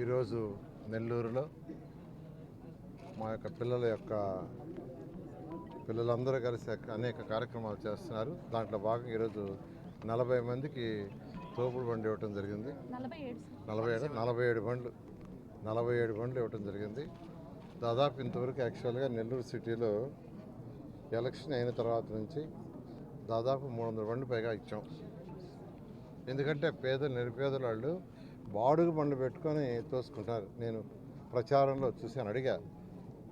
ఈరోజు నెల్లూరులో మా యొక్క పిల్లల యొక్క పిల్లలందరూ కలిసి అనేక కార్యక్రమాలు చేస్తున్నారు. దాంట్లో భాగంగా ఈరోజు నలభై మందికి తోపుడు బండి ఇవ్వటం జరిగింది. నలభై ఏడు నలభై ఏడు నలభై ఏడు బండ్లు నలభై ఏడు బండ్లు ఇవ్వటం జరిగింది. దాదాపు ఇంతవరకు యాక్చువల్గా నెల్లూరు సిటీలో ఎలక్షన్ అయిన తర్వాత నుంచి దాదాపు మూడు వందల బండ్లు పైగా ఇచ్చాం. ఎందుకంటే పేదలు నిరుపేదల వాళ్ళు బాడుగు బండ్లు పెట్టుకొని తోసుకుంటారు. నేను ప్రచారంలో చూశాను అడిగా.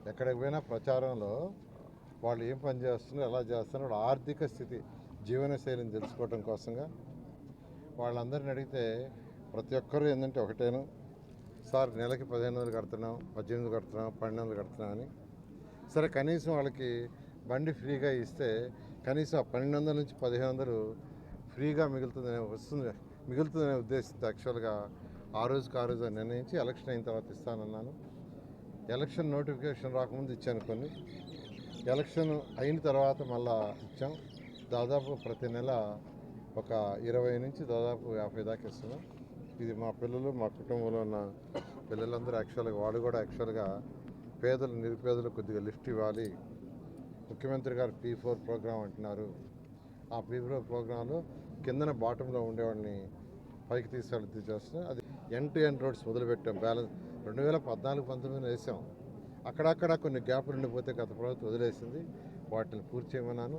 ఎక్కడికి పోయినా ప్రచారంలో వాళ్ళు ఏం పని చేస్తున్నారు ఎలా చేస్తున్నారు వాళ్ళ ఆర్థిక స్థితి జీవనశైలిని తెలుసుకోవడం కోసంగా వాళ్ళందరిని అడిగితే ప్రతి ఒక్కరూ ఏంటంటే ఒకటేను. సార్ నెలకి పదిహేను వందలు కడుతున్నాం పద్దెనిమిది కడుతున్నాం పన్నెండు వందలు కడుతున్నాం అని. సరే కనీసం వాళ్ళకి బండి ఫ్రీగా ఇస్తే కనీసం పన్నెండు వందల నుంచి పదిహేను వందలు ఫ్రీగా మిగులుతుందనే వస్తుంది. మిగులుతుందనే ఉద్దేశంతో యాక్చువల్గా ఆ రోజుకి ఆ రోజు నిర్ణయించి ఎలక్షన్ అయిన తర్వాత ఇస్తానన్నాను. ఎలక్షన్ నోటిఫికేషన్ రాకముందు ఇచ్చాను కొన్ని. ఎలక్షన్ అయిన తర్వాత మళ్ళా ఇచ్చాం. దాదాపు ప్రతి నెల ఒక ఇరవై నుంచి దాదాపు యాభై దాకా ఇస్తున్నాం. ఇది మా పిల్లలు మా కుటుంబంలో ఉన్న పిల్లలందరూ యాక్చువల్గా వాడు కూడా యాక్చువల్గా పేదలు నిరుపేదలు కొద్దిగా లిఫ్ట్ ఇవ్వాలి. ముఖ్యమంత్రి గారు పీ ఫోర్ ప్రోగ్రాం అంటున్నారు. ఆ పీ ఫోర్ ప్రోగ్రాంలో కిందన బాటంలో ఉండేవాడిని పైకి తీసుకెళ్ళి చేస్తున్నాం అది ఎన్ టు ఎన్ రోడ్స్ మొదలుపెట్టాం. బ్యాలెన్స్ రెండు వేల పద్నాలుగు పంతొమ్మిదిలో వేసాం. అక్కడక్కడ కొన్ని గ్యాపులు ఉండిపోతే గత ప్రభుత్వం వదిలేసింది. వాటిని పూర్తి చేయమన్నాను.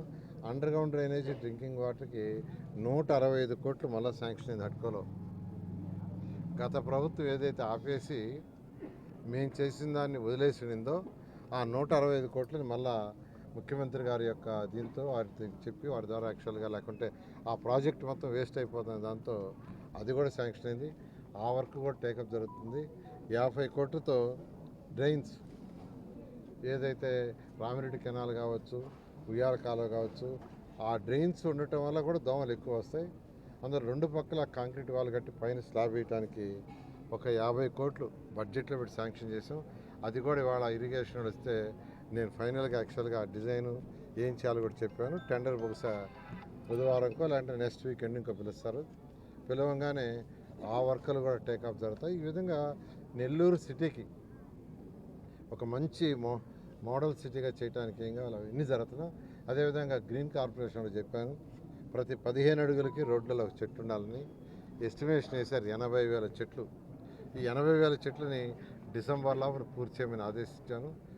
అండర్ గ్రౌండ్ డ్రైనేజీ డ్రింకింగ్ వాటర్కి నూట అరవై ఐదు కోట్లు మళ్ళీ శాంక్షన్ అయింది హట్కోలో గత ప్రభుత్వం ఏదైతే ఆపేసి మేము చేసిన దాన్ని వదిలేసిందో ఆ నూట అరవై ఐదు కోట్లని మళ్ళీ ముఖ్యమంత్రి గారి యొక్క దీంతో వారికి చెప్పి వారి ద్వారా యాక్చువల్గా లేకుంటే ఆ ప్రాజెక్ట్ మొత్తం వేస్ట్ అయిపోతుంది దాంతో అది కూడా శాంక్షన్ అయింది. ఆ వర్క్ కూడా టేకప్ జరుగుతుంది. యాభై కోట్లతో డ్రైన్స్ ఏదైతే రామిరెడ్డి కెనాల్ కావచ్చు ఉయ్యాల కాలువ కావచ్చు ఆ డ్రైన్స్ ఉండటం వల్ల కూడా దోమలు ఎక్కువ వస్తాయి. అందులో రెండు పక్కల కాంక్రీట్ వాళ్ళు కట్టి పైన స్లాబ్ వేయడానికి ఒక యాభై కోట్లు బడ్జెట్లో పెట్టి శాంక్షన్ చేసాం. అది కూడా ఇవాళ ఇరిగేషన్ వస్తే నేను ఫైనల్గా యాక్చువల్గా డిజైన్ ఏం చేయాలో కూడా చెప్పాను. టెండర్ బహుశా బుధవారంకో లేదంటే నెక్స్ట్ వీకెండ్ ఇంకో పిలుస్తారు. పిలవంగానే ఆ వర్కులు కూడా టేకాఫ్ జరుగుతాయి. ఈ విధంగా నెల్లూరు సిటీకి ఒక మంచి మో మోడల్ సిటీగా చేయడానికి ఏం కావాలి అవన్నీ జరుగుతున్నా అదేవిధంగా గ్రీన్ కార్పొరేషన్లో చెప్పాను. ప్రతి పదిహేను అడుగులకి రోడ్లలో ఒక చెట్టు ఉండాలని ఎస్టిమేషన్ వేశారు. ఎనభై వేల చెట్లు. ఈ ఎనభై వేల చెట్లని డిసెంబర్ లోపల పూర్తి చేయమని ఆదేశించాను.